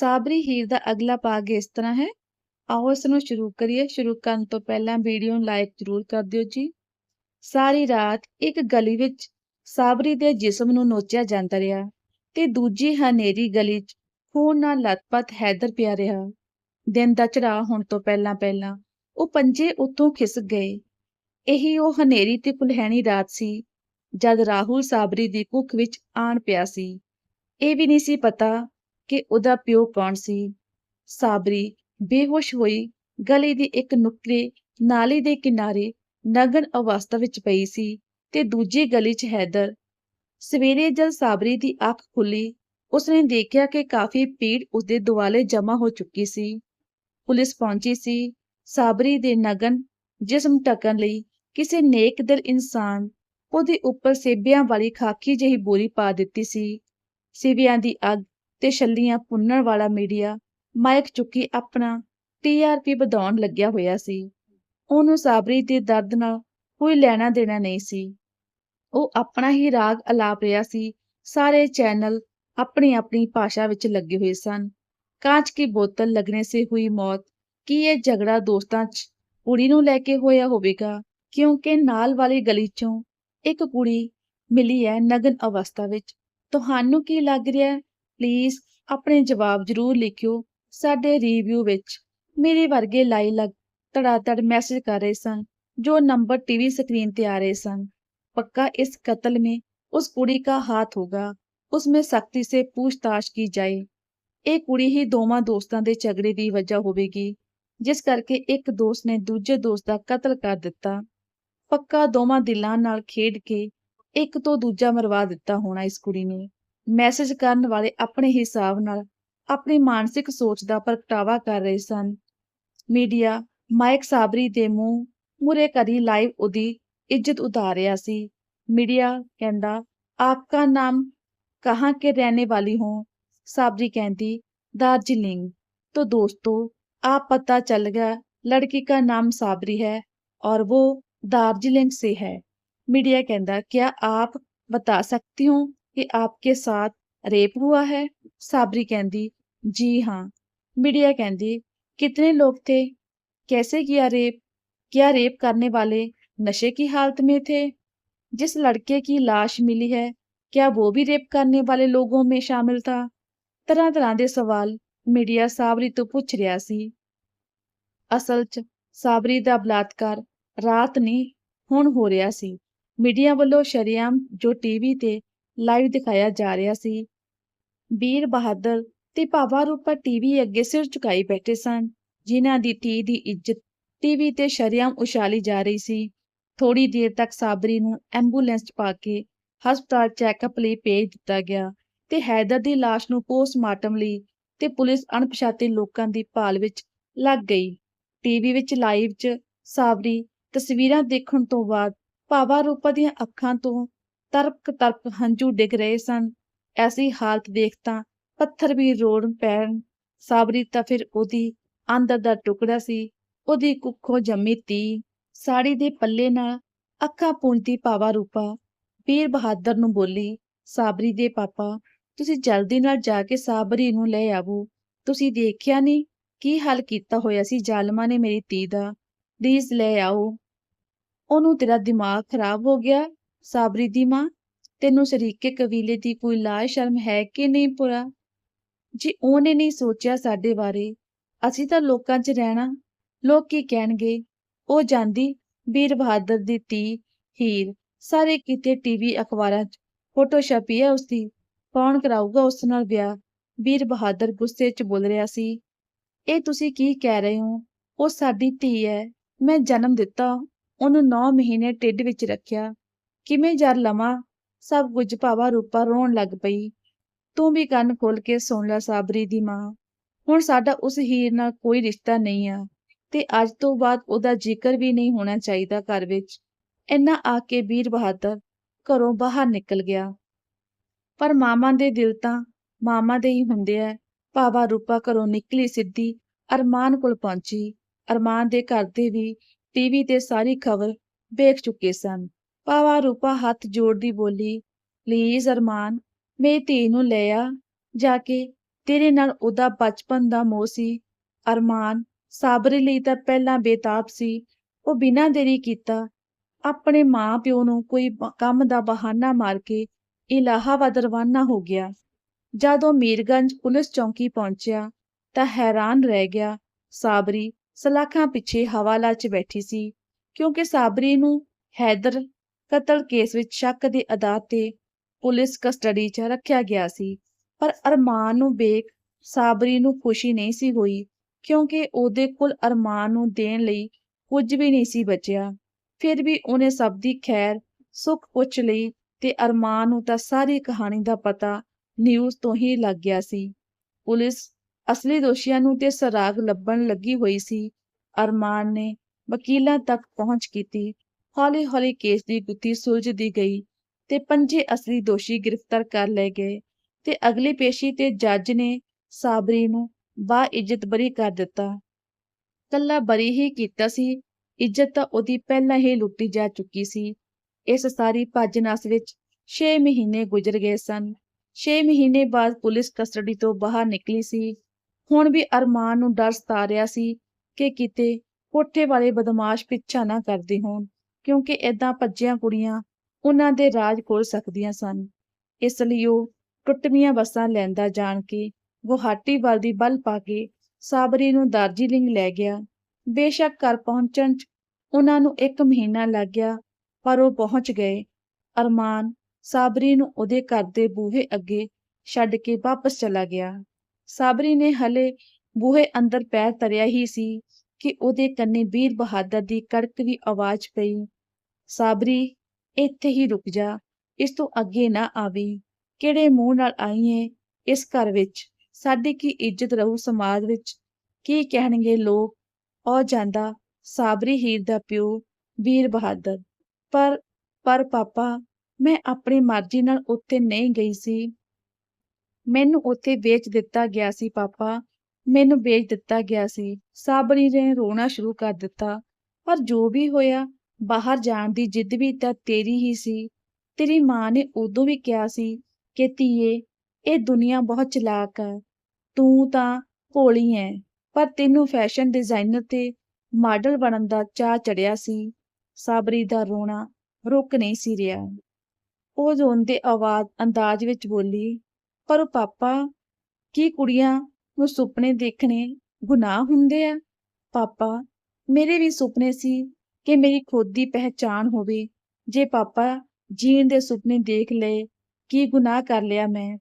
ਸਾਬਰੀ ਹੀਰ ਦਾ ਅਗਲਾ ਭਾਗ ਇਸ ਤਰ੍ਹਾਂ ਹੈ। ਆਓ ਇਸ ਨੂੰ ਸ਼ੁਰੂ ਕਰੀਏ। ਸ਼ੁਰੂ ਕਰਨ ਤੋਂ ਪਹਿਲਾਂ ਵੀਡੀਓ ਨੂੰ ਲਾਈਕ ਜ਼ਰੂਰ ਕਰ ਦਿਓ ਜੀ। ਸਾਰੀ ਰਾਤ ਇੱਕ ਗਲੀ ਵਿੱਚ ਸਾਬਰੀ ਦੇ ਜਿਸਮ ਨੂੰ ਨੋਚਿਆ ਜਾਂਦਾ ਰਿਹਾ ਤੇ ਦੂਜੀ ਹਨੇਰੀ ਗਲੀ 'ਚ ਖੂਨ ਨਾਲ ਲਤਪਤ ਹੈਦਰ ਪਿਆ ਰਿਹਾ। ਦਿਨ ਦਾ ਚੜ੍ਹਾਅ ਹੋਣ ਤੋਂ ਪਹਿਲਾਂ ਪਹਿਲਾਂ ਉਹ ਪੰਜੇ ਉੱਤੋਂ ਖਿਸਕ ਗਏ। ਇਹੀ ਉਹ ਹਨੇਰੀ ਤੇ ਕੁਲਹਿਣੀ ਰਾਤ ਸੀ ਜਦ ਰਾਹੁਲ ਸਾਬਰੀ ਦੀ ਕੁੱਖ ਵਿੱਚ ਆਣ ਪਿਆ ਸੀ। ਇਹ ਵੀ ਨਹੀਂ ਸੀ ਪਤਾ ਕਿ ਉਹਦਾ ਪਿਓ ਕੌਣ ਸੀ? ਸਾਬਰੀ ਬੇਹੋਸ਼ ਹੋਈ, ਗਲੀ ਦੀ ਇੱਕ ਨੁਕਰੇ ਨਾਲੀ ਦੇ ਕਿਨਾਰੇ ਨਗਨ ਅਵਸਥਾ ਵਿੱਚ ਪਈ ਸੀ ਤੇ ਦੂਜੀ ਗਲੀ 'ਚ ਹੈਦਰ। ਸਵੇਰੇ ਜਦ ਸਾਬਰੀ ਦੀ ਅੱਖ ਖੁੱਲੀ, ਉਸਨੇ ਦੇਖਿਆ ਕਿ ਕਾਫੀ ਭੀੜ ਉਸਦੇ ਦੁਆਲੇ ਜਮ੍ਹਾਂ ਹੋ ਚੁੱਕੀ ਸੀ। ਪੁਲਿਸ ਪਹੁੰਚੀ ਸੀ। ਸਾਬਰੀ ਦੇ ਨਗਨ ਜਿਸਮ ਢਕਣ ਲਈ ਕਿਸੇ ਨੇਕ ਦਿਲ ਇਨਸਾਨ ਉਹਦੇ ਉੱਪਰ ਸੇਬਿਆਂ ਵਾਲੀ ਖਾਕੀ ਜਿਹੀ ਬੋਰੀ ਪਾ ਦਿੱਤੀ ਸੀ। ਸਿਵਿਆਂ ਦੀ ਅੱਗ ਤੇ ਛੱਲੀਆਂ ਪੁੰਨਣ ਵਾਲਾ ਮੀਡੀਆ ਮਾਇਕ ਚੁੱਕੀ ਆਪਣਾ ਟੀਆਰਪੀ ਵਧਾਉਣ ਲੱਗਿਆ ਹੋਇਆ ਸੀ। ਉਹਨੂੰ ਸਾਬਰੀ ਦੇ ਦਰਦ ਨਾਲ ਕੋਈ ਲੈਣਾ ਦੇਣਾ ਨਹੀਂ ਸੀ। ਉਹ ਆਪਣਾ ਹੀ ਰਾਗ ਅਲਾਪ ਰਿਹਾ ਸੀ। ਸਾਰੇ ਚੈਨਲ ਆਪਣੀ ਆਪਣੀ ਭਾਸ਼ਾ ਵਿੱਚ ਲੱਗੇ ਹੋਏ ਸਨ। ਕਾਂਚ ਕੀ ਬੋਤਲ ਲੱਗਣੇ ਸੇ ਹੋਈ ਮੌਤ, ਕੀ ਇਹ ਝਗੜਾ ਦੋਸਤਾਂ 'ਚ ਕੁੜੀ ਨੂੰ ਲੈ ਕੇ ਹੋਇਆ ਹੋਵੇਗਾ? ਕਿਉਂਕਿ ਨਾਲ ਵਾਲੀ ਗਲੀ 'ਚੋਂ ਇੱਕ ਕੁੜੀ ਮਿਲੀ ਹੈ ਨਗਨ ਅਵਸਥਾ ਵਿੱਚ। ਤੁਹਾਨੂੰ ਕੀ ਲੱਗ ਰਿਹਾ ਪਲੀਜ਼ ਆਪਣੇ ਜਵਾਬ ਜ਼ਰੂਰ ਲਿਖਿਓ ਸਾਡੇ ਰਿਵਿਊ ਵਿੱਚ ਮੇਰੇ ਵਰਗੇ ਲਾਈ ਲੱਗ ਤੜਾਤੜ ਮੈਸੇਜ ਕਰ ਰਹੇ ਸਨ ਜੋ ਨੰਬਰ ਟੀਵੀ ਸਕਰੀਨ ਤੇ ਆ ਰਹੇ ਸਨ पक्का इस कत्ल में उस कुड़ी का हाथ होगा उसमें सख्ती से पूछताछ की जाए ਇਹ ਕੁੜੀ ਹੀ ਦੋਵਾਂ ਦੋਸਤਾਂ ਦੇ ਝਗੜੇ ਦੀ ਵਜ੍ਹਾ ਹੋਵੇਗੀ ਜਿਸ ਕਰਕੇ ਇੱਕ ਦੋਸਤ ਨੇ ਦੂਜੇ ਦੋਸਤ ਦਾ ਕਤਲ ਕਰ ਦਿੱਤਾ ਪੱਕਾ ਦੋਵਾਂ ਦਿਲਾਂ ਨਾਲ ਖੇਡ ਕੇ ਇੱਕ ਤੋਂ ਦੂਜਾ ਮਰਵਾ ਦਿੱਤਾ ਹੋਣਾ ਇਸ ਕੁੜੀ ਨੇ ਮੈਸੇਜ ਕਰਨ ਵਾਲੇ ਆਪਣੇ ਹਿਸਾਬ ਨਾਲ ਆਪਣੀ ਮਾਨਸਿਕ ਸੋਚ ਦਾ ਪ੍ਰਗਟਾਵਾ ਕਰ ਰਹੇ ਸਨ ਮੀਡੀਆ ਮਾਈਕ ਸਾਬਰੀ ਦੇ ਮੂੰਹ ਮੁਰੇ ਕਰੀ ਲਾਈਵ ਉਹਦੀ ਇੱਜ਼ਤ ਉਤਾਰ ਰਿਹਾ ਸੀ मीडिया कहता आपका नाम कहाँ के रहने वाली हो साबरी कहती दार्जिलिंग तो दोस्तों आप पता चल गया लड़की का नाम साबरी है और वो दार्जिलिंग से है मीडिया कहता क्या आप बता सकती हो कि आपके साथ रेप हुआ है साबरी कहती जी हाँ मीडिया कहती कितने लोग थे कैसे किया रेप क्या रेप करने वाले नशे की हालत में थे जिस लड़के की लाश मिली है क्या वो भी रेप करने वाले लोगों में शामिल था ਤਰ੍ਹਾਂ ਤਰ੍ਹਾਂ ਦੇ ਸਵਾਲ ਮੀਡੀਆ ਸਾਬਰੀ ਤੋਂ ਪੁੱਛ ਰਿਹਾ ਸੀ ਅਸਲ 'ਚ ਸਾਬਰੀ ਦਾ ਬਲਾਤਕਾਰ ਰਾਤ ਨਹੀਂ ਹੁਣ ਹੋ ਰਿਹਾ ਸੀ ਮੀਡੀਆ ਵੱਲੋਂ ਸ਼ਰਿਆਮ ਜੋ ਟੀਵੀ ਤੇ ਲਾਈਵ ਦਿਖਾਇਆ ਜਾ ਰਿਹਾ ਸੀ। ਵੀਰ ਬਹਾਦਰ ਤੇ ਭਾਵਾ ਰੂਪਾ ਟੀਵੀ ਅੱਗੇ ਸਿਰ ਝੁਕਾਈ ਬੈਠੇ ਸਨ, ਜਿਨ੍ਹਾਂ ਦੀ ਧੀ ਦੀ ਇੱਜ਼ਤ ਟੀਵੀ ਤੇ ਸ਼ਰਿਆਮ ਉਛਾਲੀ ਜਾ ਰਹੀ ਸੀ। ਥੋੜੀ ਦੇਰ ਤੱਕ ਸਾਬਰੀ ਨੂੰ ਐਂਬੂਲੈਂਸ 'ਚ ਪਾ ਕੇ ਹਸਪਤਾਲ ਚੈੱਕਅਪ ਲਈ ਭੇਜ ਦਿੱਤਾ ਗਿਆ ਤੇ ਹੈਦਰ ਦੀ ਲਾਸ਼ ਨੂੰ ਪੋਸਟਮਾਰਟਮ ਲਈ ਤੇ ਪੁਲਿਸ ਅਣਪਛਾਤੇ ਲੋਕਾਂ ਦੀ ਭਾਲ ਵਿੱਚ ਲੱਗ ਗਈ। ਟੀਵੀ ਵਿੱਚ ਲਾਈਵ 'ਚ ਸਾਬਰੀ ਤਸਵੀਰਾਂ ਦੇਖਣ ਤੋਂ ਬਾਅਦ ਭਾਵਾ ਰੂਪਾ ਦੀਆਂ ਅੱਖਾਂ ਤੋਂ ਤਰਕ ਤਰਕ ਹੰਝੂ ਡਿੱਗ ਰਹੇ ਸਨ। ਐਸੀ ਹਾਲਤ ਦੇਖ ਤਾਂ ਪੱਥਰ ਵੀ ਰੋੜ ਪੈਣ। ਸਾਬਰੀ ਤਾਂ ਫਿਰ ਉਹਦੀ ਅੰਦਰ ਦਾ ਟੁਕੜਾ ਸੀ। ਉਹਦੀ ਕੁੱਖੋਂ ਜੰਮੀ ਤੀ ਸਾੜੀ ਦੇ ਪੱਲੇ ਨਾਲ ਅੱਖਾਂ ਪੂੰਝਦੀ ਪਾਵਾ ਰੂਪਾ ਵੀਰ ਬਹਾਦਰ ਨੂੰ ਬੋਲੀ, ਸਾਬਰੀ ਦੇ ਪਾਪਾ, ਤੁਸੀਂ ਜਲਦੀ ਨਾਲ ਜਾ ਕੇ ਸਾਬਰੀ ਨੂੰ ਲੈ ਆਵੋ। ਤੁਸੀਂ ਦੇਖਿਆ ਨਹੀਂ ਕੀ ਹੱਲ ਕੀਤਾ ਹੋਇਆ ਸੀ? ਜ਼ਾਲਮਾਂ ਨੇ ਮੇਰੀ ਧੀ ਦਾ ਪਲੀਜ਼ ਲੈ ਆਓ। ਉਹਨੂੰ ਤੇਰਾ ਦਿਮਾਗ ਖਰਾਬ ਹੋ ਗਿਆ। ਸਾਬਰੀ ਦੀ ਮਾਂ, ਤੈਨੂੰ ਸ਼ਰੀਕੇ ਕਬੀਲੇ ਦੀ ਕੋਈ ਲਾਜ ਸ਼ਰਮ ਹੈ ਕਿ ਨਹੀਂ ਪੁਰਾ? ਜੀ ਉਹਨੇ ਨਹੀਂ ਸੋਚਿਆ ਸਾਡੇ ਬਾਰੇ, ਅਸੀਂ ਤਾਂ ਲੋਕਾਂ 'ਚ ਰਹਿਣਾ, ਲੋਕ ਕੀ ਕਹਿਣਗੇ? ਉਹ ਜਾਂਦੀ ਵੀਰ ਬਹਾਦਰ ਦੀ ਧੀ, ਹੀਰ, ਸਾਰੇ ਕਿਤੇ ਟੀਵੀ ਅਖਬਾਰਾਂ 'ਚ ਫੋਟੋ ਛਪੀ ਹੈ ਉਸਦੀ, ਕੌਣ ਕਰਾਊਗਾ ਉਸ ਨਾਲ ਵਿਆਹ? ਵੀਰ ਬਹਾਦਰ ਗੁੱਸੇ 'ਚ ਬੋਲ ਰਿਹਾ ਸੀ, ਇਹ ਤੁਸੀਂ ਕੀ ਕਹਿ ਰਹੇ ਹੋ? ਉਹ ਸਾਡੀ ਧੀ ਹੈ, ਮੈਂ ਜਨਮ ਦਿੱਤਾ, ਉਹਨੂੰ 9 ਮਹੀਨੇ ਢਿੱਡ ਵਿੱਚ ਰੱਖਿਆ ਕਿਵੇਂ ਜਰ ਲਵਾਂ? ਸਭ ਕੁਝ ਭਾਵਾ ਰੂਪਾ ਰੋਣ ਲੱਗ ਪਈ। ਤੂੰ ਵੀ ਕੰਨ ਖੋਲ ਕੇ ਸੁਣ ਲੈ ਸਾਬਰੀ ਦੀ ਮਾਂ। ਹੁਣ ਸਾਡਾ ਉਸ ਹੀਰ ਨਾਲ ਕੋਈ ਰਿਸ਼ਤਾ ਨਹੀਂ ਆ ਤੇ ਅੱਜ ਤੋਂ ਬਾਅਦ ਉਹਦਾ ਜ਼ਿਕਰ ਵੀ ਨਹੀਂ ਹੋਣਾ ਚਾਹੀਦਾ ਘਰ ਵਿੱਚ। ਇੰਨਾ ਆ ਕੇ ਵੀਰ ਬਹਾਦਰ ਘਰੋਂ ਬਾਹਰ ਨਿਕਲ ਗਿਆ। ਪਰ ਮਾਮਾ ਦੇ ਦਿਲ ਤਾਂ ਮਾਮਾ ਦੇ ਹੀ ਹੁੰਦੇ ਐ। ਭਾਵਾ ਰੂਪਾ ਘਰੋਂ ਨਿਕਲੀ ਸਿੱਧੀ ਅਰਮਾਨ ਕੋਲ ਪਹੁੰਚੀ। ਅਰਮਾਨ ਦੇ ਘਰ ਦੇ ਵੀ ਟੀਵੀ ਤੇ ਸਾਰੀ ਖਬਰ ਵੇਖ ਚੁੱਕੇ ਸਨ। ਭਾਵਾ ਰੂਪਾ ਹੱਥ ਜੋੜਦੀ ਬੋਲੀ ਪਲੀਜ਼ ਅਰਮਾਨ, ਮੇਰੀ ਧੀ ਨੂੰ ਲੈ ਆ, ਜਾ ਕੇ ਤੇਰੇ ਨਾਲ ਉਹਦਾ ਬਚਪਨ ਦਾ ਮੋਹ ਸੀ। ਅਰਮਾਨ, ਸਾਬਰੀ ਲਈ ਤਾਂ ਪਹਿਲਾਂ ਬੇਤਾਬ ਸੀ। ਉਹ ਬਿਨਾਂ ਦੇਰੀ ਕੀਤਾ ਆਪਣੇ ਮਾਂ ਪਿਓ ਨੂੰ ਕੋਈ ਕੰਮ ਦਾ ਬਹਾਨਾ ਮਾਰ ਕੇ ਇਲਾਹਾਬਾਦ ਰਵਾਨਾ ਹੋ ਗਿਆ। ਜਦੋਂ ਮੀਰਗੰਜ ਪੁਲਿਸ ਚੌਂਕੀ ਪਹੁੰਚਿਆ ਤਾਂ ਹੈਰਾਨ ਰਹਿ ਗਿਆ ਸਾਬਰੀ ਸਲਾਖਾਂ ਪਿੱਛੇ ਹਵਾਲਾ 'ਚ ਬੈਠੀ ਸੀ, ਕਿਉਂਕਿ ਸਾਬਰੀ ਨੂੰ ਹੈਦਰ ਕਤਲ ਕੇਸ ਵਿੱਚ ਸ਼ੱਕ ਦੇ ਆਧਾਰ ਤੇ ਪੁਲਿਸ ਕਸਟਡੀ 'ਚ ਰੱਖਿਆ ਗਿਆ ਸੀ। ਪਰ ਅਰਮਾਨ ਨੂੰ ਵੇਖ ਸਾਬਰੀ ਨੂੰ ਖੁਸ਼ੀ ਨਹੀਂ ਸੀ ਹੋਈ, ਕਿਉਂਕਿ ਉਹਦੇ ਕੋਲ ਅਰਮਾਨ ਨੂੰ ਦੇਣ ਲਈ ਕੁਝ ਵੀ ਨਹੀਂ ਸੀ ਬਚਿਆ। ਫਿਰ ਵੀ ਉਹਨੇ ਸਭ ਦੀ ਖੈਰ, ਸੁੱਖ ਪੁੱਛ ਲਈ ਤੇ ਅਰਮਾਨ ਨੂੰ ਤਾਂ ਸਾਰੀ ਕਹਾਣੀ ਦਾ ਪਤਾ ਨਿਊਜ਼ ਤੋਂ ਹੀ ਲੱਗ ਗਿਆ ਸੀ। ਪੁਲਿਸ ਅਸਲੀ ਦੋਸ਼ੀਆਂ ਨੂੰ ਤੇ ਸਰਾਗ ਲੱਭਣ ਲੱਗੀ ਹੋਈ ਸੀ। ਅਰਮਾਨ ਨੇ ਵਕੀਲਾਂ ਤੱਕ ਪਹੁੰਚ ਕੀਤੀ ਹੌਲੀ-ਹੌਲੀ ਕੇਸ ਦੀ ਗੁੱਥੀ ਸੁਲਝਦੀ ਗਈ ਤੇ ਪੰਜੇ ਅਸਲੀ ਦੋਸ਼ੀ ਗ੍ਰਿਫਤਾਰ ਕਰ ਲਏ ਗਏ ਤੇ ਅਗਲੀ ਪੇਸ਼ੀ ਤੇ ਜੱਜ ਨੇ ਸਾਬਰੀ ਨੂੰ ਬਾ ਇੱਜ਼ਤ ਬਰੀ ਕਰ ਦਿੱਤਾ। ਕੱਲਾ ਬਰੀ ਹੀ ਕੀਤਾ ਸੀ, ਇੱਜ਼ਤ ਤਾਂ ਉਹਦੀ ਪਹਿਲਾਂ ਹੀ ਲੁੱਟੀ ਜਾ ਚੁੱਕੀ ਸੀ। ਇਸ ਸਾਰੀ ਭੱਜ ਨਸ ਵਿੱਚ 6 ਮਹੀਨੇ ਗੁਜ਼ਰ ਗਏ ਸਨ। 6 ਮਹੀਨੇ ਬਾਅਦ ਪੁਲਿਸ ਕਸਟਡੀ ਤੋਂ ਬਾਹਰ ਨਿਕਲੀ ਸੀ। ਹੁਣ ਵੀ ਅਰਮਾਨ ਨੂੰ ਡਰ ਸਤਾ ਰਿਹਾ ਸੀ ਕਿ ਕਿਤੇ ਕੋਠੇ ਵਾਲੇ ਬਦਮਾਸ਼ ਪਿੱਛਾ ਨਾ ਕਰਦੇ ਹੋਣ। ਕਿਉਂਕਿ ਏਦਾਂ ਭੱਜੀਆਂ ਕੁੜੀਆਂ ਉਹਨਾਂ ਦੇ ਰਾਜ ਖੋਲ ਸਕਦੀਆਂ ਸਨ। ਇਸ ਲਈ ਉਹ ਟੁੱਟਵੀਆਂ ਬੱਸਾਂ ਲੈਂਦਾ ਜਾਣ ਕੇ ਗੁਹਾਟੀ ਵੱਲ ਦੀ ਬਲ ਪਾ ਕੇ ਸਾਬਰੀ ਨੂੰ ਦਾਰਜੀਲਿੰਗ ਲੈ ਗਿਆ। ਬੇਸ਼ੱਕ ਘਰ ਪਹੁੰਚਣ 'ਚ ਉਹਨਾਂ ਨੂੰ ਇੱਕ ਮਹੀਨਾ ਲੱਗ ਗਿਆ, ਪਰ ਉਹ ਪਹੁੰਚ ਗਏ। ਅਰਮਾਨ ਸਾਬਰੀ ਨੂੰ ਉਹਦੇ ਘਰ ਦੇ ਬੂਹੇ ਅੱਗੇ ਛੱਡ ਕੇ ਵਾਪਸ ਚਲਾ ਗਿਆ। ਸਾਬਰੀ ਨੇ ਹਲੇ ਬੂਹੇ ਅੰਦਰ ਪੈਰ ਤਰਿਆ ਹੀ ਸੀ। ਕਿ ਉਹਦੇ ਕੰਨੇ ਵੀਰ ਬਹਾਦਰ ਦੀ ਕੜਕਵੀਂ ਆਵਾਜ਼ ਪਈ, ਸਾਬਰੀ, ਇੱਥੇ ਹੀ ਰੁਕ ਜਾ, ਇਸ ਤੋਂ ਅੱਗੇ ਨਾ ਆਵੀਂ। ਕਿਹੜੇ ਮੂੰਹ ਨਾਲ ਆਈ ਏ ਇਸ ਘਰ ਵਿੱਚ? ਸਾਡੀ ਕੀ ਇੱਜ਼ਤ ਰਹੂ ਸਮਾਜ ਵਿੱਚ? ਕੀ ਕਹਿਣਗੇ ਲੋਕ? ਉਹ ਜਾਂਦਾ ਸਾਬਰੀ ਹੀਰ ਦਾ ਪਿਓ, ਵੀਰ ਬਹਾਦਰ। ਪਰ ਪਰ ਪਾਪਾ, ਮੈਂ ਆਪਣੀ ਮਰਜ਼ੀ ਨਾਲ ਉੱਥੇ ਨਹੀਂ ਗਈ ਸੀ। ਮੈਨੂੰ ਉੱਥੇ ਵੇਚ ਦਿੱਤਾ ਗਿਆ ਸੀ ਪਾਪਾ। ਮੈਨੂੰ ਵੇਚ ਦਿੱਤਾ ਗਿਆ ਸੀ। ਸਾਬਰੀ ਨੇ ਰੋਣਾ ਸ਼ੁਰੂ ਕਰ ਦਿੱਤਾ। ਪਰ ਜੋ ਵੀ ਹੋਇਆ, ਬਾਹਰ ਜਾਣ ਦੀ ਜਿੱਦ ਵੀ ਤਾਂ ਤੇਰੀ ਹੀ ਸੀ। ਤੇਰੀ ਮਾਂ ਨੇ ਉਦੋਂ ਵੀ ਕਿਹਾ ਸੀ ਕਿ, ਧੀਏ, ਇਹ ਦੁਨੀਆ ਬਹੁਤ ਚਲਾਕ ਹੈ ਤੂੰ ਤਾਂ ਭੋਲੀ ਐ, ਪਰ ਤੈਨੂੰ ਫੈਸ਼ਨ ਡਿਜ਼ਾਈਨਰ ਤੇ ਮਾਡਲ ਬਣਨ ਦਾ ਚਾਅ ਚੜਿਆ ਸੀ ਸਾਬਰੀ ਦਾ ਰੋਣਾ ਰੁਕ ਨਹੀਂ ਸੀ ਰਿਹਾ। ਉਹ ਰੋਂਦੇ ਆਵਾਜ਼ ਅੰਦਾਜ਼ ਵਿੱਚ ਬੋਲੀ, ਪਰ ਪਾਪਾ, ਕੀ ਕੁੜੀਆਂ ਨੂੰ ਸੁਪਨੇ ਦੇਖਣੇ ਗੁਨਾਹ ਹੁੰਦੇ ਆ। ਪਾਪਾ, ਮੇਰੇ ਵੀ ਸੁਪਨੇ ਸੀ ਕਿ ਮੇਰੀ ਖੁਦ ਦੀ ਪਹਿਚਾਨ ਹੋਵੇ। ਜੇ ਪਾਪਾ ਜੀਣ ਦੇ ਸੁਪਨੇ ਦੇਖ ਲਏ, ਕੀ ਗੁਨਾਹ ਕਰ ਲਿਆ ਮੈਂ?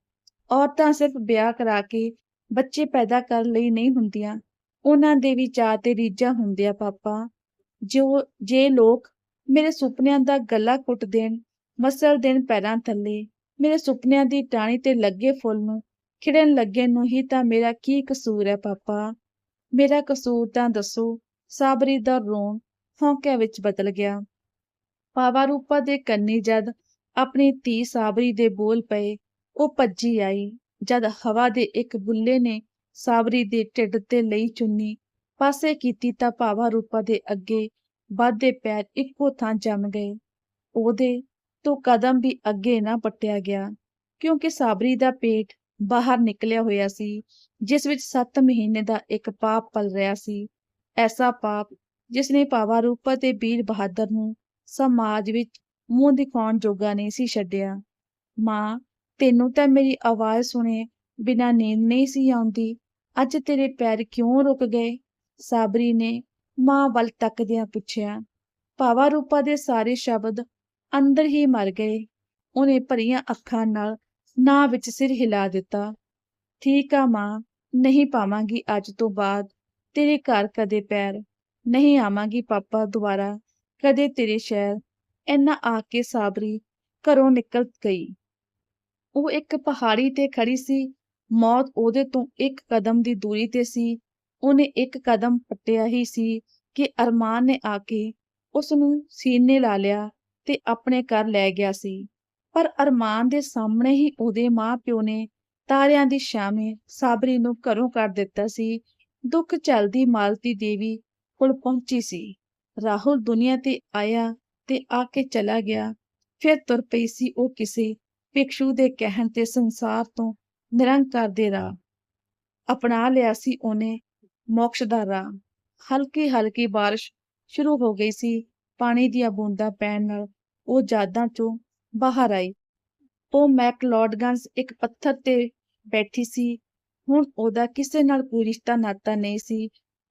ਔਰਤਾਂ ਸਿਰਫ ਵਿਆਹ ਕਰਾ ਕੇ ਬੱਚੇ ਪੈਦਾ ਕਰਨ ਲਈ ਨਹੀਂ ਹੁੰਦੀਆਂ। ਉਹਨਾਂ ਦੇ ਵੀ ਚਾਅ ਤੇ ਰੀਝਾਂ ਹੁੰਦੀਆਂ ਪਾਪਾ। ਜੋ, ਜੇ ਲੋਕ ਮੇਰੇ ਸੁਪਨਿਆਂ ਦਾ ਗਲਾ ਕੁੱਟ ਦੇਣ, ਮਸਲ ਦੇਣ ਪੈਰਾਂ ਥੱਲੇ, ਮੇਰੇ ਸੁਪਨਿਆਂ ਦੀ ਟਾਹਣੀ ਤੇ ਲੱਗੇ ਫੁੱਲ ਨੂੰ ਖਿੜਨ ਲੱਗੇ ਨੂੰ ਹੀ ਤਾਂ ਮੇਰਾ ਕੀ ਕਸੂਰ ਹੈ ਪਾਪਾ? ਮੇਰਾ ਕਸੂਰ ਤਾਂ ਦੱਸੋ, ਸਾਬਰੀ ਦਾ ਰੋਣ ਹੌਂਕਿਆਂ ਵਿੱਚ ਬਦਲ ਗਿਆ। ਪਾਵਾ ਰੂਪਾ ਦੇ ਕੰਨੀ ਜਦ ਆਪਣੀ ਧੀ ਸਾਬਰੀ ਦੇ ਬੋਲ ਪਏ, ਉਹ ਭੱਜੀ ਆਈ। ਜਦ ਹਵਾ ਦੇ ਇੱਕ ਬੁੱਲੇ ਨੇ ਸਾਬਰੀ ਦੇ ਢਿੱਡ ਤੇ ਲਈ ਚੁੰਨੀ, ਪਾਸੇ ਕੀਤੀ ਤਾਂ ਭਾਵਾ ਰੂਪਾ ਦੇ ਅੱਗੇ ਵੱਧਦੇ ਪੈਰ ਇੱਕੋ ਥਾਂ ਜੰਮ ਗਏ। ਉਹਦੇ ਤੋਂ ਕਦਮ ਵੀ ਅੱਗੇ ਨਾ ਪੱਟਿਆ ਗਿਆ, ਕਿਉਂਕਿ ਸਾਬਰੀ ਦਾ ਪੇਟ ਬਾਹਰ ਨਿਕਲਿਆ ਹੋਇਆ ਸੀ, ਜਿਸ ਵਿੱਚ 7 ਮਹੀਨੇ ਦਾ ਇੱਕ ਪਾਪ ਪਲ ਰਿਹਾ ਸੀ। ਐਸਾ ਪਾਪ ਜਿਸ ਨੇ ਭਾਵਾ ਰੂਪਾ ਤੇ ਵੀਰ ਬਹਾਦਰ ਨੂੰ ਸਮਾਜ ਵਿੱਚ ਮੂੰਹ ਦਿਖਾਉਣ ਜੋਗਾ ਨਹੀਂ ਸੀ ਛੱਡਿਆ। ਮਾਂ, ਤੈਨੂੰ ਤਾਂ ਮੇਰੀ ਆਵਾਜ਼ ਸੁਣੇ ਬਿਨਾਂ ਨੀਂਦ ਨਹੀਂ ਸੀ ਆਉਂਦੀ। ਅੱਜ ਤੇਰੇ ਪੈਰ ਕਿਉਂ ਰੁਕ ਗਏ? ਸਾਬਰੀ ਨੇ ਮਾਂ ਵੱਲ ਤੱਕਦਿਆਂ ਪੁੱਛਿਆ। ਭਾਵਾ ਰੂਪਾ ਦੇ ਸਾਰੇ ਸ਼ਬਦ ਅੰਦਰ ਹੀ ਮਰ ਗਏ। ਉਹਨੇ ਭਰੀਆਂ ਅੱਖਾਂ ਨਾਲ ਨਾ ਵਿੱਚ ਸਿਰ ਹਿਲਾ ਦਿੱਤਾ। ਠੀਕ ਆ ਮਾਂ, ਨਹੀਂ ਪਾਵਾਂਗੀ ਅੱਜ ਤੋਂ ਬਾਅਦ। ਤੇਰੇ ਘਰ ਕਦੇ ਪੈਰ, ਨਹੀਂ ਆਵਾਂਗੀ ਪਾਪਾ ਦੁਬਾਰਾ। ਕਦੇ ਤੇਰੇ ਸ਼ਹਿਰ, ਇੰਨਾ ਆ ਕੇ ਸਾਬਰੀ ਘਰੋਂ ਨਿਕਲ ਗਈ। ਉਹ ਇੱਕ ਪਹਾੜੀ ਤੇ ਖੜੀ ਸੀ। ਮੌਤ ਉਹਦੇ ਤੋਂ ਇੱਕ ਕਦਮ ਦੀ ਦੂਰੀ ਤੇ ਸੀ। ਉਹਨੇ ਇੱਕ ਕਦਮ ਪੱਟਿਆ ਹੀ ਸੀ ਕਿ ਅਰਮਾਨ ਨੇ ਆ ਕੇ ਉਸ ਨੂੰ ਸੀਨੇ ਲਾ ਲਿਆ ਤੇ ਆਪਣੇ ਘਰ ਲੈ ਗਿਆ ਸੀ। ਪਰ ਅਰਮਾਨ ਦੇ ਸਾਹਮਣੇ ਹੀ ਉਹਦੇ ਮਾਂ-ਪਿਓ ਨੇ ਤਾਰਿਆਂ ਦੀ ਛਾਵੇਂ ਸਾਬਰੀ ਨੂੰ ਘਰੋਂ ਕੱਢ ਦਿੱਤਾ ਸੀ। ਦੁੱਖ ਚਲਦੀ ਮਾਲਤੀ ਦੇਵੀ ਕੋਲ ਪਹੁੰਚੀ ਸੀ। ਰਾਹੁਲ ਦੁਨੀਆ ਤੇ ਆਇਆ ਤੇ ਆ ਕੇ ਚਲਾ ਗਿਆ। ਫਿਰ ਤੁਰ ਪਈ ਸੀ ਉਹ ਕਿਸੇ ਭਿਕਸ਼ੂ ਦੇ ਕਹਿਣ ਤੇ ਸੰਸਾਰ ਤੋਂ ਨਿਰੰਕਾਰ ਦੇ ਰਾਹ। ਅਪਣਾ ਲਿਆ ਸੀ ਉਹਨੇ ਮੋਕਸ਼ ਦਾ ਰਾਹ। ਹਲਕੀ ਹਲਕੀ ਬਾਰਿਸ਼ ਸ਼ੁਰੂ ਹੋ ਗਈ ਸੀ। ਪਾਣੀ ਦੀਆਂ ਬੂੰਦਾਂ ਪੈਣ ਨਾਲ ਉਹ ਯਾਦਾਂ ਚੋਂ ਬਾਹਰ ਆਈ ਉਹ ਮੈਕਲੋਡਗੰਸ ਇੱਕ ਪੱਥਰ ਤੇ ਬੈਠੀ ਸੀ। ਹੁਣ ਉਹਦਾ ਕਿਸੇ ਨਾਲ ਕੋਈ ਰਿਸ਼ਤਾ ਨਾਤਾ ਨਹੀਂ ਸੀ।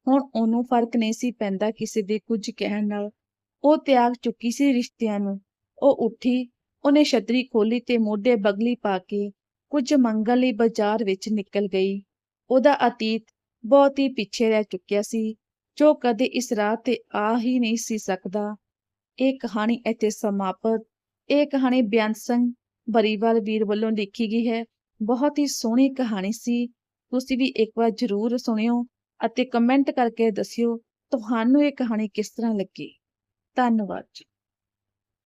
ਹੁਣ ਉਹਨੂੰ ਫ਼ਰਕ ਨਹੀਂ ਸੀ ਪੈਂਦਾ ਕਿਸੇ ਦੇ ਕੁਝ ਕਹਿਣ ਨਾਲ। ਉਹ ਤਿਆਗ ਚੁੱਕੀ ਸੀ ਰਿਸ਼ਤਿਆਂ ਨੂੰ। ਉਹ ਉੱਠੀ, ਉਹਨੇ ਛਤਰੀ ਖੋਲੀ ਤੇ ਮੋਢੇ ਬਗਲੀ ਪਾ ਕੇ ਕੁਝ ਮੰਗਣ ਲਈ ਬਾਜ਼ਾਰ ਵਿੱਚ ਨਿਕਲ ਗਈ। ਉਹਦਾ ਅਤੀਤ ਬਹੁਤ ਹੀ ਪਿੱਛੇ ਰਹਿ ਚੁੱਕਿਆ ਸੀ, ਜੋ ਕਦੇ ਇਸ ਰਾਹ ਤੇ ਆ ਹੀ ਨਹੀਂ ਸੀ ਸਕਦਾ। ਇਹ ਕਹਾਣੀ ਇੱਥੇ ਸਮਾਪਤ। ਇਹ ਕਹਾਣੀ ਬੇਅੰਤ ਸਿੰਘ ਬਰੀਵਾਲ ਵੀਰ ਵੱਲੋਂ ਲਿਖੀ ਗਈ ਹੈ। ਬਹੁਤ ਹੀ ਸੋਹਣੀ ਕਹਾਣੀ ਸੀ। ਤੁਸੀਂ ਵੀ ਇੱਕ ਵਾਰ ਜ਼ਰੂਰ ਸੁਣਿਓ ਅਤੇ ਕਮੈਂਟ ਕਰਕੇ ਦੱਸਿਓ, ਤੁਹਾਨੂੰ ਇਹ ਕਹਾਣੀ ਕਿਸ ਤਰ੍ਹਾਂ ਲੱਗੀ? ਧੰਨਵਾਦ ਜੀ।